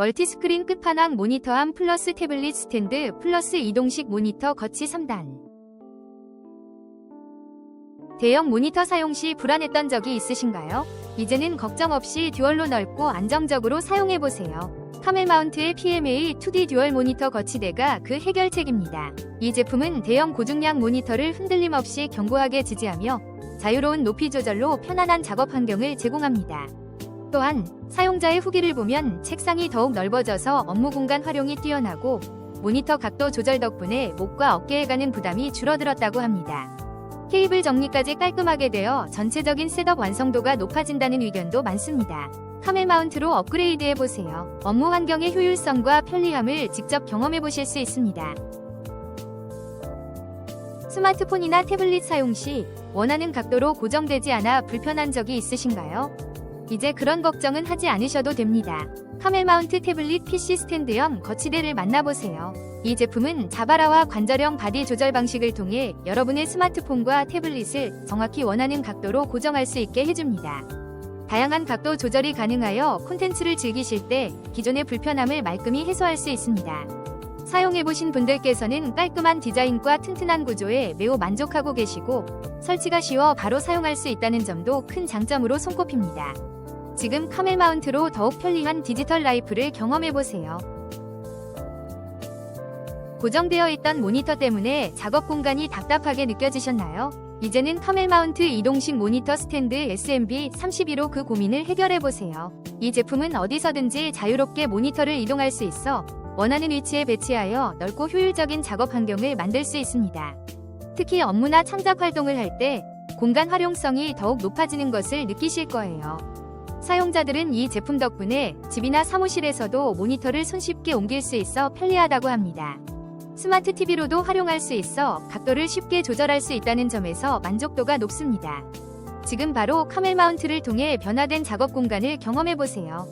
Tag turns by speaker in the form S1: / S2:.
S1: 멀티스크린 끝판왕 모니터함 플러스 태블릿 스탠드 플러스 이동식 모니터 거치 3단. 대형 모니터 사용 시 불안했던 적이 있으신가요? 이제는 걱정 없이 듀얼로 넓고 안정적으로 사용해보세요. 카멜 마운트의 PMA 2D 듀얼 모니터 거치대가 그 해결책입니다. 이 제품은 대형 고중량 모니터를 흔들림 없이 견고하게 지지하며 자유로운 높이 조절로 편안한 작업 환경을 제공합니다. 또한 사용자의 후기를 보면 책상이 더욱 넓어져서 업무 공간 활용이 뛰어나고 모니터 각도 조절 덕분에 목과 어깨에 가는 부담이 줄어들었다고 합니다. 케이블 정리까지 깔끔하게 되어 전체적인 셋업 완성도가 높아진다는 의견도 많습니다. 카멜 마운트로 업그레이드 해보세요. 업무 환경의 효율성과 편리함을 직접 경험해 보실 수 있습니다. 스마트폰이나 태블릿 사용 시 원하는 각도로 고정되지 않아 불편한 적이 있으신가요? 이제 그런 걱정은 하지 않으셔도 됩니다. 카멜 마운트 태블릿 PC 스탠드형 거치대를 만나보세요. 이 제품은 자바라와 관절형 바디 조절 방식을 통해 여러분의 스마트폰과 태블릿을 정확히 원하는 각도로 고정할 수 있게 해줍니다. 다양한 각도 조절이 가능하여 콘텐츠를 즐기실 때 기존의 불편함을 말끔히 해소할 수 있습니다. 사용해보신 분들께서는 깔끔한 디자인과 튼튼한 구조에 매우 만족하고 계시고 설치가 쉬워 바로 사용할 수 있다는 점도 큰 장점으로 손꼽힙니다. 지금 카멜 마운트로 더욱 편리한 디지털 라이프를 경험해보세요. 고정되어 있던 모니터 때문에 작업 공간이 답답하게 느껴지셨나요? 이제는 카멜 마운트 이동식 모니터 스탠드 SMB 32로 그 고민을 해결해보세요. 이 제품은 어디서든지 자유롭게 모니터를 이동할 수 있어 원하는 위치에 배치하여 넓고 효율적인 작업 환경을 만들 수 있습니다. 특히 업무나 창작 활동을 할 때 공간 활용성이 더욱 높아지는 것을 느끼실 거예요. 사용자들은 이 제품 덕분에 집이나 사무실에서도 모니터를 손쉽게 옮길 수 있어 편리하다고 합니다. 스마트 TV로도 활용할 수 있어 각도를 쉽게 조절할 수 있다는 점에서 만족도가 높습니다. 지금 바로 카멜 마운트를 통해 변화된 작업 공간을 경험해 보세요.